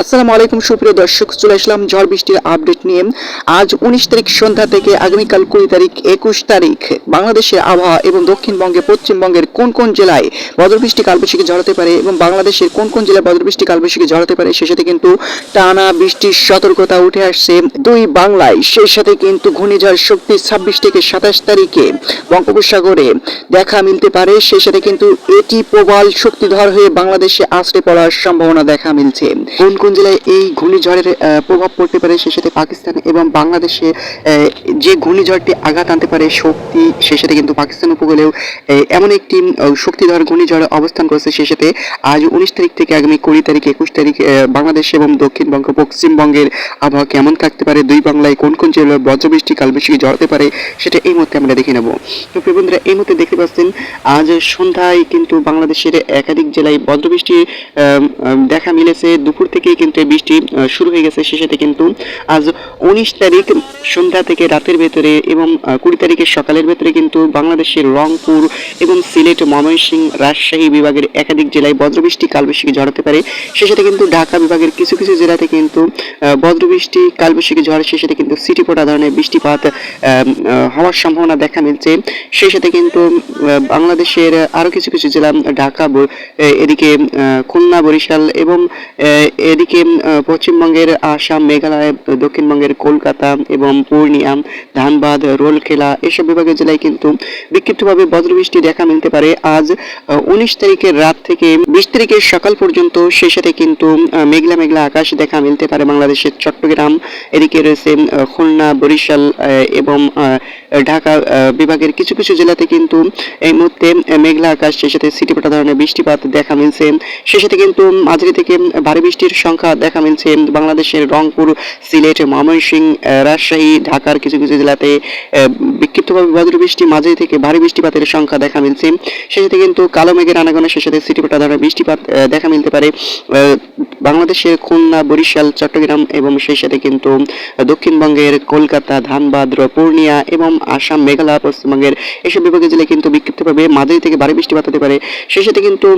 আসসালামু আলাইকুম, সুপ্রিয় দর্শক, চলে আসলাম ঝড় বৃষ্টির আপডেট নিয়ে। আজ উনিশ তারিখ সন্ধ্যা থেকে আগামীকাল কুড়ি তারিখ, একুশ তারিখ, বাংলাদেশের আবহাওয়া এবং দক্ষিণবঙ্গে পশ্চিমবঙ্গের কোন কোন জেলায় বজ্রবৃষ্টি কালবৈশাখী ঝড়াতে পারে এবং বাংলাদেশের কোন কোন জেলায় বজ্রবৃষ্টি কালবৈশাখী ঝড়াতে পারে, সে সাথে কিন্তু টানা বৃষ্টির সতর্কতা উঠে আসছে দুই বাংলায়। সেই সাথে কিন্তু ঘূর্ণিঝড় শক্তি ছাব্বিশ থেকে সাতাশ তারিখে বঙ্গোপসাগরে দেখা মিলতে পারে সেই সাথে কিন্তু এটি প্রবল শক্তিধর হয়ে বাংলাদেশে আশ্রে পড়ার সম্ভাবনা দেখা মিলছে। কোন কোন জেলায় এই ঘূর্ণিঝড়ের প্রভাব পড়তে পারে সেই সাথে পাকিস্তান এবং বাংলাদেশে যে ঘূর্ণিঝড়টি আঘাত আনতে পারে শক্তি সেই সাথে কিন্তু পাকিস্তান উপকূলেও এমন একটি শক্তিধর ঘূর্ণিঝড় অবস্থান করেছে সেই সাথে। আজ উনিশ তারিখ থেকে আগামী কুড়ি তারিখ, একুশ তারিখ বাংলাদেশ এবং দক্ষিণবঙ্গ পশ্চিমবঙ্গের আবহাওয়া কেমন থাকতে পারে, দুই বাংলায় কোন কোন জেলায় বজ্রবৃষ্টি কালবৃষ্টি ঝড়তে পারে, সেটা এই মুহূর্তে আমরা দেখে নেব। তো প্রিয় বন্ধুরা, এই মুহূর্তে দেখতে পাচ্ছেন, আজ সন্ধ্যায় কিন্তু বাংলাদেশের একাধিক জেলায় বজ্রবৃষ্টি দেখা মিলেছে। দুপুর থেকেই কিন্তু এই বৃষ্টি শুরু হয়ে গেছে। সে সাথে কিন্তু আজ উনিশ তারিখ সন্ধ্যা থেকে রাতের ভেতরে এবং কুড়ি তারিখের সকালের ভেতরে কিন্তু বাংলাদেশের রংপুর এবং সিলেট, ময়মনসিংহ রাজশাহী বিভাগের একাধিক জেলায় বজ্রবৃষ্টি, কালবৈশাখী ঝড়াতে পারে। সে সাথে কিন্তু ঢাকা বিভাগের কিছু কিছু জেলাতে কিন্তু বজ্রবৃষ্টি, কালবৈশাখী ঝড় সে সাথে কিন্তু সিটি পোটা ধরনের বৃষ্টিপাত হওয়ার সম্ভাবনা দেখা মিলছে। সেই সাথে কিন্তু বাংলাদেশের আরও কিছু কিছু জেলা, ঢাকা এদিকে খুলনা, বরিশাল এবং এদিকে আহ, পশ্চিমবঙ্গের আসাম মেঘালয় দক্ষিণবঙ্গের কলকাতা এবং পূর্ণিয়া ধানবাদ রোলখেলা এসব বিভাগের জেলায় কিন্তু বিক্ষিপ্তভাবে বজ্রবৃষ্টি দেখা মিলতে পারে। আজ উনিশ তারিখের রাত থেকে বিশ তারিখের সকাল পর্যন্ত সেই সাথে কিন্তু মেঘলা মেঘলা আকাশ দেখা মিলতে পারে বাংলাদেশের চট্টগ্রাম। এদিকে রয়েছে খুলনা বরিশাল এবং ঢাকা বিভাগের কিছু কিছু জেলাতে কিন্তু এই মুহূর্তে মেঘলা আকাশ, সেই সাথে সিটিপাটা ধরনের বৃষ্টিপাত দেখা মিলছে। সেই সাথে কিন্তু মাঝারি থেকে ভারী বৃষ্টির সংখ্যা দেখা মিলছে বাংলাদেশের রংপুর, সিলেট, ময়মনসিংহ রাজশাহী, ঢাকার কিছু কিছু জেলাতে বিক্ষিপ্তভাবে বজ্র বৃষ্টি, মাঝারি থেকে ভারী বৃষ্টিপাতের সংখ্যা দেখা মিলছে। সেই সাথে কিন্তু কালো মেঘের আনাগোনা, সেই সাথে সিটিপাটা ধরনের বৃষ্টিপাত দেখা মিলতে পারে। বাংলাদেশের খুলনা, বরিশাল, চট্টগ্রাম এবং সেই সাথে কিন্তু দক্ষিণবঙ্গের কলকাতা, ধানবাদ পূর্ণিয়া এবং আসাম, মেঘালয়, পশ্চিমবঙ্গের এসব বিভাগের জেলায় কিন্তু বিক্ষিপ্তভাবে মাঝারি থেকে ভারী বৃষ্টিপাত হতে পারে। সেই সাথে কিন্তু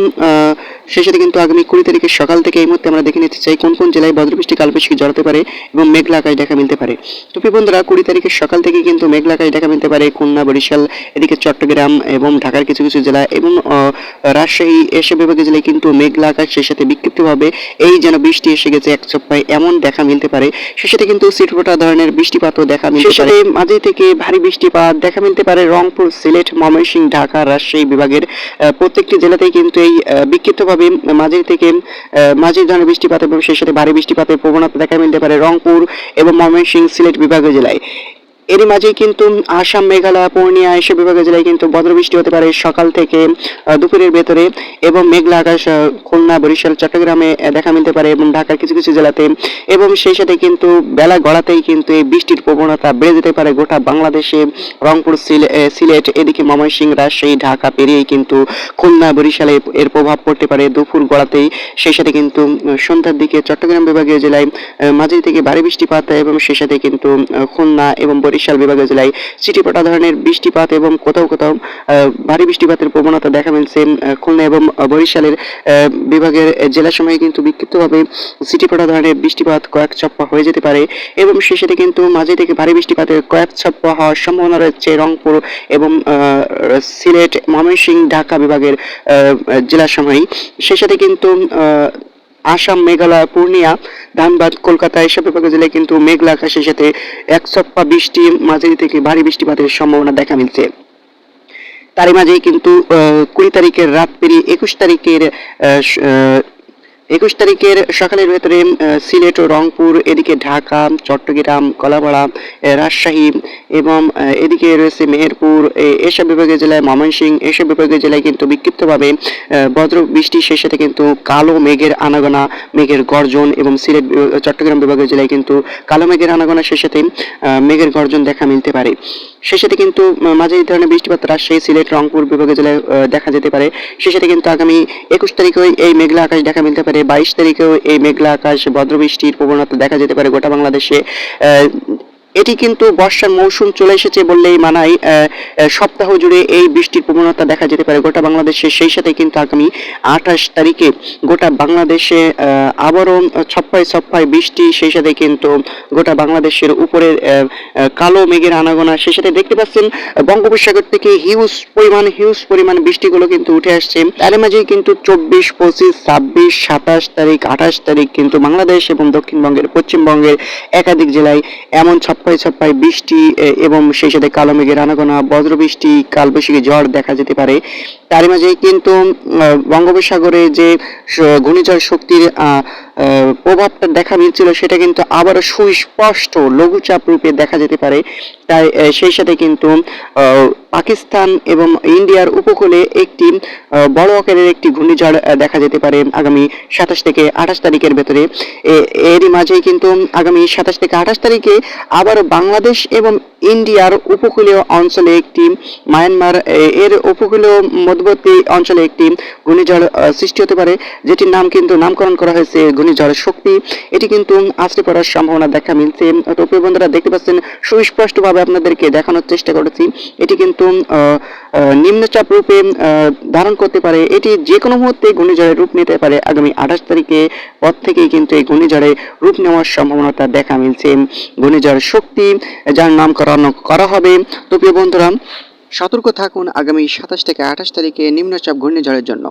সেই সাথে কিন্তু আগামী কুড়ি তারিখের সকাল থেকে এই মুহূর্তে আমরা দেখে নিতে চাই কোন কোন জেলায় বজ্রবৃষ্টি কালবৃষ্টি জড়াতে পারে এবং মেঘলা আকাশ দেখা মিলতে পারে। তো বন্ধুরা, কুড়ি তারিখের সকাল থেকে কিন্তু মেঘলা আকাশ দেখা মিলতে পারে খুলনা, বরিশাল, এদিকে চট্টগ্রাম এবং ঢাকার কিছু কিছু জেলা এবং রাজশাহী এসব বিভাগের জেলায় কিন্তু মেঘলা আকাশ সেই সাথে বিক্ষিপ্তভাবে এই যেন বৃষ্টি এসে গেছে এক সপ্তাহে এমন দেখা মিলতে পারে। সেই সাথে কিন্তু সিটফোটা ধরনের বৃষ্টিপাতও দেখা মিলতে পারে। মাঝে থেকে ভারী বৃষ্টিপাত দেখা মিলতে পারে রংপুর, সিলেট ময়মনসিং ঢাকা, রাজশাহী বিভাগের প্রত্যেকটি জেলাতেই কিন্তু এই বিক্ষিপ্তভাবে মাঝে থেকে মাঝারি ধরনের বৃষ্টিপাত এবং সেই সাথে ভারী বৃষ্টিপাতের প্রবণতা দেখা মিলতে পারে রংপুর এবং ময়মনসিং সিলেট বিভাগের জেলায়। এরই মাঝেই কিন্তু আসাম, মেঘালয়, পূর্ণিয়া এসব বিভাগের জেলায় কিন্তু বজ্রবৃষ্টি হতে পারে সকাল থেকে দুপুরের ভেতরে এবং মেঘলা আকাশ খুলনা, বরিশাল, চট্টগ্রামে দেখা মিলতে পারে এবং ঢাকার কিছু কিছু জেলাতে। এবং সেই সাথে কিন্তু বেলা গড়াতেই কিন্তু এই বৃষ্টির প্রবণতা বেড়ে যেতে পারে গোটা বাংলাদেশে। রংপুর সিলেট, এদিকে ময়মনসিংহ, রাজশাহী, ঢাকা পেরিয়েই কিন্তু খুলনা, বরিশালে এর প্রভাব পড়তে পারে দুপুর গড়াতেই। সেই সাথে কিন্তু সন্ধ্যার দিকে চট্টগ্রাম বিভাগীয় জেলায় মাঝারি থেকে ভারী বৃষ্টিপাত এবং সেই সাথে কিন্তু খুলনা এবং বরিশাল বিভাগীয় জেলায় চিটিপটা ধরনের বৃষ্টিপাত এবং কোথাও কোথাও ভারী বৃষ্টিপাতের প্রবণতা দেখা মিলছে খুলনা এবং বরিশালের বিভাগের জেলা সময়ে কিন্তু বিক্ষিপ্তভাবে সিটিপটা ধরনের বৃষ্টিপাত কয়েক চপ্পা হয়ে যেতে পারে এবং সাথে কিন্তু মাঝে থেকে ভারী বৃষ্টিপাতের কয়েক চপ্পা হওয়ার সম্ভাবনা রয়েছে রংপুর এবং সিলেট ময়মনসিংহ ঢাকা বিভাগের আহ, জেলা সময় সেই সাথে কিন্তু আসাম, মেঘালয়, পূর্ণিয়া, ধানবাদ, কলকাতা এসব বিভাগের জেলায় কিন্তু মেঘলা আকাশের সাথে এক সপ্তাহ বৃষ্টি, মাঝারি থেকে ভারী বৃষ্টিপাতের সম্ভাবনা দেখা মিলছে। তারই মাঝেই কিন্তু কুড়ি তারিখের রাত পেরিয়ে একুশ তারিখের একুশ তারিখের সকালের ভেতরে সিলেট ও রংপুর এদিকে ঢাকা চট্টগ্রাম কলাপাড়া রাজশাহী এবং এদিকে রয়েছে মেহেরপুর এসব বিভাগের জেলায় ময়মনসিংহ এসব বিভাগের জেলায় কিন্তু বিক্ষিপ্তভাবে বজ্র বৃষ্টি সেই সাথে কিন্তু কালো মেঘের আনাগোনা মেঘের গর্জন এবং সিলেট চট্টগ্রাম বিভাগের জেলায় কিন্তু কালো মেঘের আনাগোনা সেই সাথে মেঘের গর্জন দেখা মিলতে পারে। সেই সাথে কিন্তু আহ, মাঝারি ধরনের বৃষ্টিপাত রাজশাহী সিলেট রংপুর বিভাগের জেলায় দেখা যেতে পারে। সেই সাথে কিন্তু আগামী একুশ তারিখেও এই মেঘলা আকাশ দেখা মিলতে পারে। বাইশ তারিখেও এই মেঘলা আকাশ বজ্রবৃষ্টির প্রবণতা দেখা যেতে পারে গোটা বাংলাদেশে। এটি কিন্তু বর্ষার মৌসুম চলে এসেছে বললেই মানায় সপ্তাহ জুড়ে এই বৃষ্টির প্রবণতা দেখা যেতে পারে। গোটা বাংলাদেশে সেই সাথে কিন্তু আগামী আঠাশ তারিখে গোটা বাংলাদেশে আবারও ছপ্পায় ছপ্পায় বৃষ্টি, সেই সাথে কিন্তু গোটা বাংলাদেশের উপরে কালো মেঘের আনাগোনা। সেই সাথে দেখতে পাচ্ছেন, বঙ্গোপসাগর থেকে হিউজ পরিমাণ হিউজ পরিমাণ বৃষ্টিগুলো কিন্তু উঠে আসছে। তার মাঝেই কিন্তু চব্বিশ, পঁচিশ, ছাব্বিশ, সাতাশ তারিখ, আঠাশ তারিখ কিন্তু বাংলাদেশ এবং দক্ষিণবঙ্গের, পশ্চিমবঙ্গের একাধিক জেলায় এমন ছাপ্পায় ছাপ্পায় বৃষ্টি এবং সেই সাথে কালো মেঘের আনাগোনা বজ্রবৃষ্টি কালবৈশাখী ঝড় দেখা যেতে পারে। তারই মাঝে কিন্তু বঙ্গোপসাগরে যে ঘূর্ণিঝড় শক্তির প্রভাবটা দেখা মিলছিল সেটা কিন্তু আবারও সুস্পষ্ট লঘুচাপ রূপে দেখা যেতে পারে। তাই সেই সাথে কিন্তু পাকিস্তান এবং ইন্ডিয়ার উপকূলে একটি বড় আকারের একটি ঘূর্ণিঝড় দেখা যেতে পারে আগামী সাতাশ থেকে আঠাশ তারিখের ভেতরে। এরই মাঝেই কিন্তু আগামী সাতাশ থেকে আঠাশ তারিখে আবার বাংলাদেশ এবং ইন্ডিয়ার উপকূলীয় অঞ্চলে একটি, মায়ানমার এর উপকূলীয় মধ্যবর্তী অঞ্চলে একটি ঘূর্ণিঝড় সৃষ্টি হতে পারে, যেটির নাম কিন্তু নামকরণ করা হয়েছে ঘূর্ণিঝড় শক্তি, এটি কিন্তু আছড়ে পড়ার সম্ভাবনা দেখা মিলছে। তো প্রিয় বন্ধুরা, দেখতে পাচ্ছেন, সুস্পষ্টভাবে আপনাদেরকে দেখানোর চেষ্টা করেছি। এটি কিন্তু নিম্নচাপ রূপে ধারণ করতে পারে। এটি যে কোনো মুহূর্তে ঘূর্ণিঝড়ের রূপ নিতে পারে। আগামী আঠাশ তারিখে পর থেকেই কিন্তু এই ঘূর্ণিঝড়ে রূপ নেওয়ার সম্ভাবনাটা দেখা মিলছে। ঘূর্ণিঝড় শক্তি, যার নামকরণ করা হবে। তো প্রিয় বন্ধুরা, সতর্ক থাকুন আগামী সাতাশ থেকে আঠাশ তারিখে নিম্নচাপ ঘূর্ণিঝড়ের জন্য।